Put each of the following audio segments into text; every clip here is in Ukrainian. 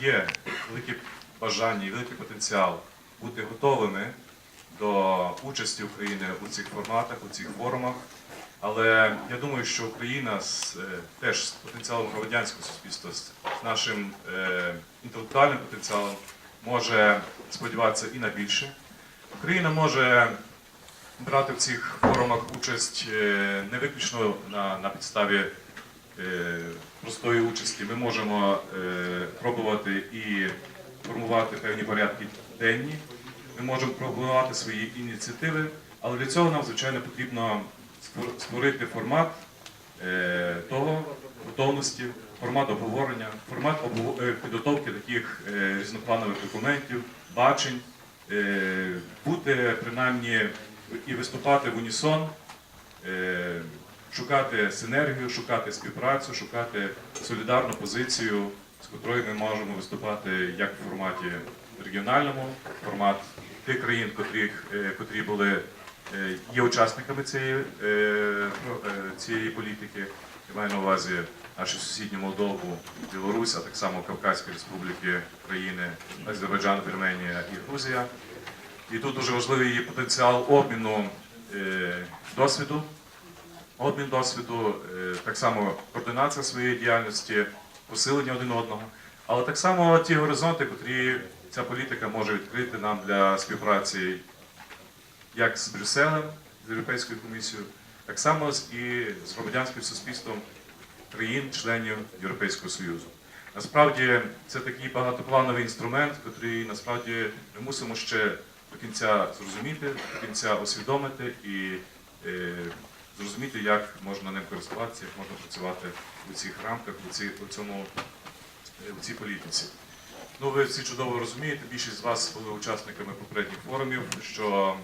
є велике бажання і великий потенціал бути готовими до участі України у цих форматах, у цих форумах. Але я думаю, що Україна з, е, теж з потенціалом громадянського суспільства, з нашим е, інтелектуальним потенціалом може сподіватися і на більше. Україна може брати в цих форумах участь е, не виключно на, на підставі простої участі. Ми можемо е, пробувати і формувати певні порядки денні. Ми можемо пробувати свої ініціативи, але для цього нам, звичайно, потрібно створити формат е, того готовності, формат обговорення, формат е, підготовки таких е, різнопланових документів, бачень, е, бути принаймні і виступати в унісон, е, шукати синергію, шукати співпрацю, шукати солідарну позицію, з котрою ми можемо виступати як в форматі регіональному, формат тих країн, котрих, е, котрі були е, є учасниками цієї, е, е, цієї політики. Я маю на увазі нашу сусідню Молдову, Білорусь, а так само Кавказькі республіки, країни Азербайджан, Вірменія і Грузія. І тут дуже важливий потенціал обміну досвіду, обмін досвіду, е, так само координація своєї діяльності, посилення один одного, але так само ті горизонти, котрі ця політика може відкрити нам для співпраці як з Брюсселем, з Європейською комісією, так само і з громадянським суспільством країн-членів Європейського Союзу. Насправді це такий багатоплановий інструмент, який насправді ми мусимо ще до кінця зрозуміти, до кінця усвідомити і е, зрозуміти, як можна ним користуватися, як можна працювати у цих рамках, у, ці, у цьому е, у цій політиці. Ну, ви всі чудово розумієте, більшість з вас були учасниками попередніх форумів, що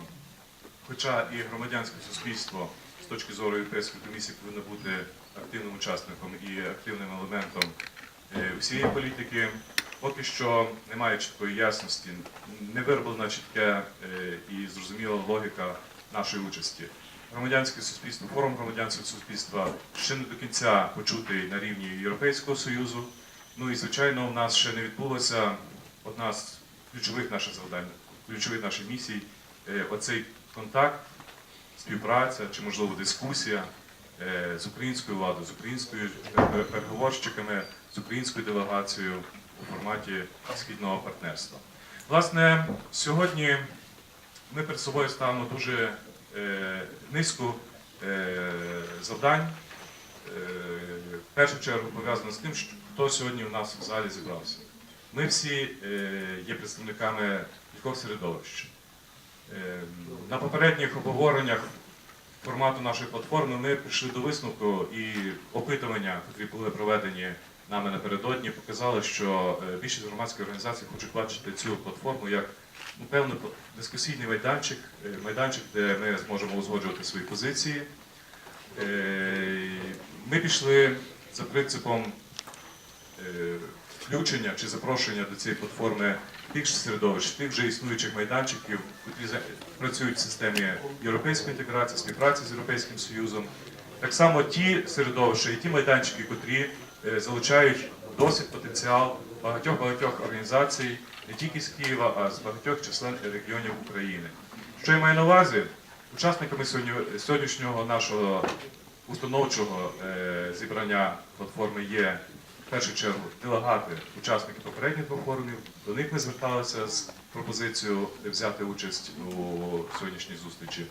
хоча і громадянське суспільство з точки зору Європейської комісії повинно бути активним учасником і активним елементом е, всієї політики, поки що немає чіткої ясності, не вироблена чітка е, і зрозуміла логіка нашої участі. Громадянське суспільство, форум громадянського суспільства ще не до кінця почутий на рівні Європейського Союзу. Ну і звичайно, у нас ще не відбулося одна з ключових наших завдань, ключових наших місій е, оцей контакт, співпраця чи можливо дискусія е, з українською владою, з українською переговорщиками, з українською делегацією у форматі східного партнерства. Власне, сьогодні ми перед собою ставимо дуже низку е, завдань. Е, в першу чергу пов'язано з тим, хто сьогодні у нас в залі зібрався. Ми всі е, є представниками кількох середовищ. Е, На попередніх обговореннях формату нашої платформи ми прийшли до висновку і опитування, які були проведені нами напередодні, показали, що е, більшість громадських організацій хочуть бачити цю платформу як певний дискусійний майданчик, е, майданчик, де ми зможемо узгоджувати свої позиції. Е, Ми пішли за принципом е, включення чи запрошення до цієї платформи тих ж середовищ, тих вже існуючих майданчиків, які працюють в системі європейської інтеграції, співпраці з Європейським Союзом. Так само ті середовища і ті майданчики, котрі залучають досвід, потенціал багатьох багатьох організацій, не тільки з Києва, а з багатьох численних регіонів України. Що я маю на увазі? Учасниками сьогоднішнього нашого установчого е, зібрання платформи є в першу чергу делегати, учасники попередніх двох форумів. До них ми зверталися з пропозицією взяти участь у сьогоднішній зустрічі.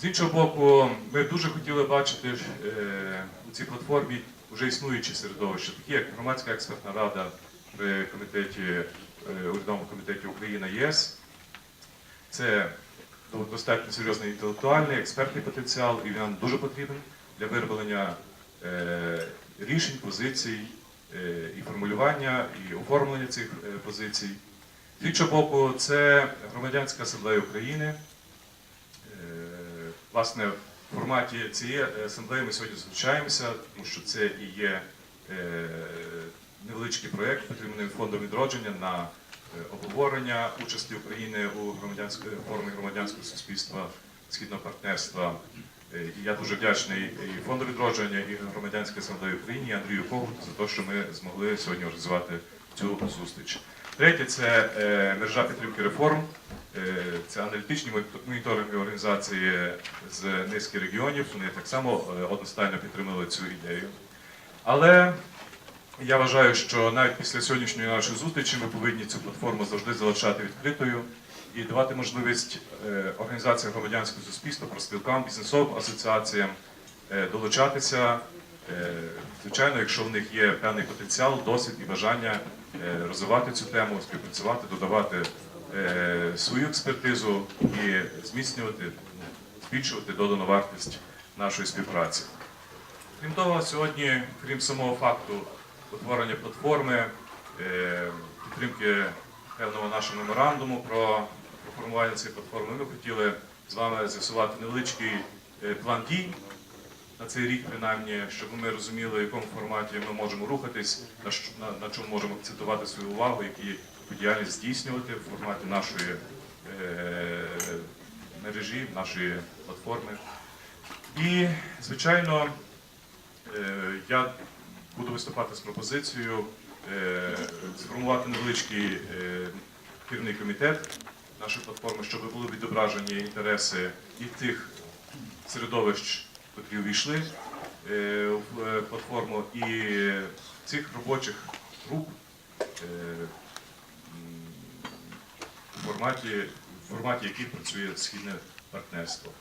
З іншого боку, ми дуже хотіли бачити е, у цій платформі вже існуючі середовища, такі як громадська експертна рада при комітеті е, урядовому комітеті Україна ЄС. Це достатньо серйозний інтелектуальний, експертний потенціал, і він нам дуже потрібен для вироблення е, рішень, позицій е, і формулювання, і оформлення цих позицій. З іншого боку, це громадянська асамблея України. Власне, в форматі цієї асамблеї ми сьогодні зустрічаємося, тому що це і є невеличкий проєкт, підтриманий фондом відродження на е, обговорення участі України у громадянської форумі громадянського суспільства східного партнерства. Е, І я дуже вдячний і фонду відродження, і громадянській асамблеї України, і Андрію Когут за те, що ми змогли сьогодні організувати цю зустріч. Третє це е, мережа підтримки реформ. Е, Це аналітичні монітор- моніторингові організації з низки регіонів. Вони так само е, одностайно підтримали цю ідею. Але я вважаю, що навіть після сьогоднішньої нашої зустрічі ми повинні цю платформу завжди залишати відкритою і давати можливість е, організаціям громадянського суспільства, профспілкам, бізнесовим асоціаціям е, долучатися. Е, Звичайно, якщо в них є певний потенціал, досвід і бажання розвивати цю тему, співпрацювати, додавати свою експертизу і зміцнювати, збільшувати додану вартість нашої співпраці. Крім того, сьогодні, крім самого факту утворення платформи, е, підтримки певного нашого меморандуму про, формування цієї платформи, ми хотіли з вами з'ясувати невеличкий е, план дій на цей рік, принаймні, щоб ми розуміли, в якому форматі ми можемо рухатись, на, чому можемо акцентувати свою увагу, які діяльність здійснювати в форматі нашої е, мережі, нашої платформи. І, звичайно, Я буду виступати з пропозицією е, сформувати невеличкий е, керівний комітет нашої платформи, щоб були відображені інтереси і тих середовищ, які увійшли е, в е, платформу, і цих робочих груп е, в форматі, в форматі яких працює східне партнерство.